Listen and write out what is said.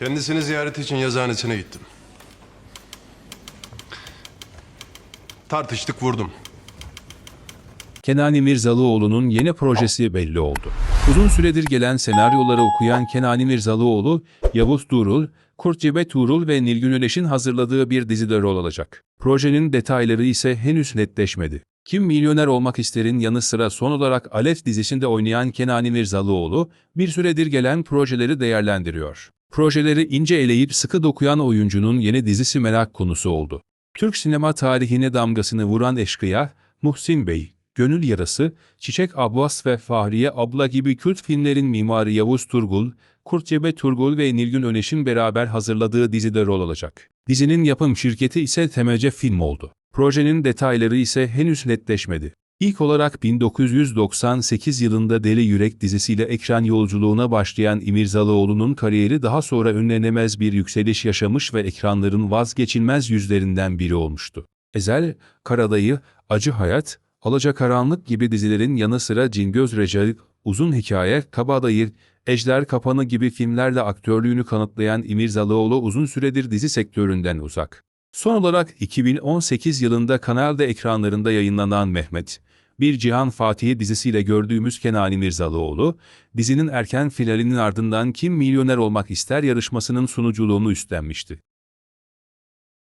Kendisini ziyaret için yazıhanesine gittim. Tartıştık vurdum. Kenan Mirzalıoğlu'nun yeni projesi belli oldu. Uzun süredir gelen senaryoları okuyan Kenan Mirzalıoğlu, Yavuz Durul, Kurt Cebe Tuğrul ve Nilgün Öneş'in hazırladığı bir dizide rol alacak. Projenin detayları ise henüz netleşmedi. Kim Milyoner Olmak İster'in yanı sıra son olarak Alef dizisinde oynayan Kenan Mirzalıoğlu, bir süredir gelen projeleri değerlendiriyor. Projeleri ince eleyip sıkı dokuyan oyuncunun yeni dizisi merak konusu oldu. Türk sinema tarihine damgasını vuran eşkıya, Muhsin Bey, Gönül Yarası, Çiçek Abbas ve Fahriye Abla gibi kült filmlerin mimarı Yavuz Turgul, Kurtcebe Turgul ve Nilgün Öneş'in beraber hazırladığı dizide rol alacak. Dizinin yapım şirketi ise Temece Film oldu. Projenin detayları ise henüz netleşmedi. İlk olarak 1998 yılında Deli Yürek dizisiyle ekran yolculuğuna başlayan İmirzalıoğlu'nun kariyeri daha sonra önlenemez bir yükseliş yaşamış ve ekranların vazgeçilmez yüzlerinden biri olmuştu. Ezel, Karadayı, Acı Hayat, Alacakaranlık gibi dizilerin yanı sıra Cingöz Recai, Uzun Hikaye, Kabadayı, Ejder Kapanı gibi filmlerle aktörlüğünü kanıtlayan İmirzalıoğlu uzun süredir dizi sektöründen uzak. Son olarak 2018 yılında Kanal D ekranlarında yayınlanan Mehmet, Bir Cihan Fatih'i dizisiyle gördüğümüz Kenan İmirzalıoğlu, dizinin erken finalinin ardından Kim Milyoner Olmak İster yarışmasının sunuculuğunu üstlenmişti.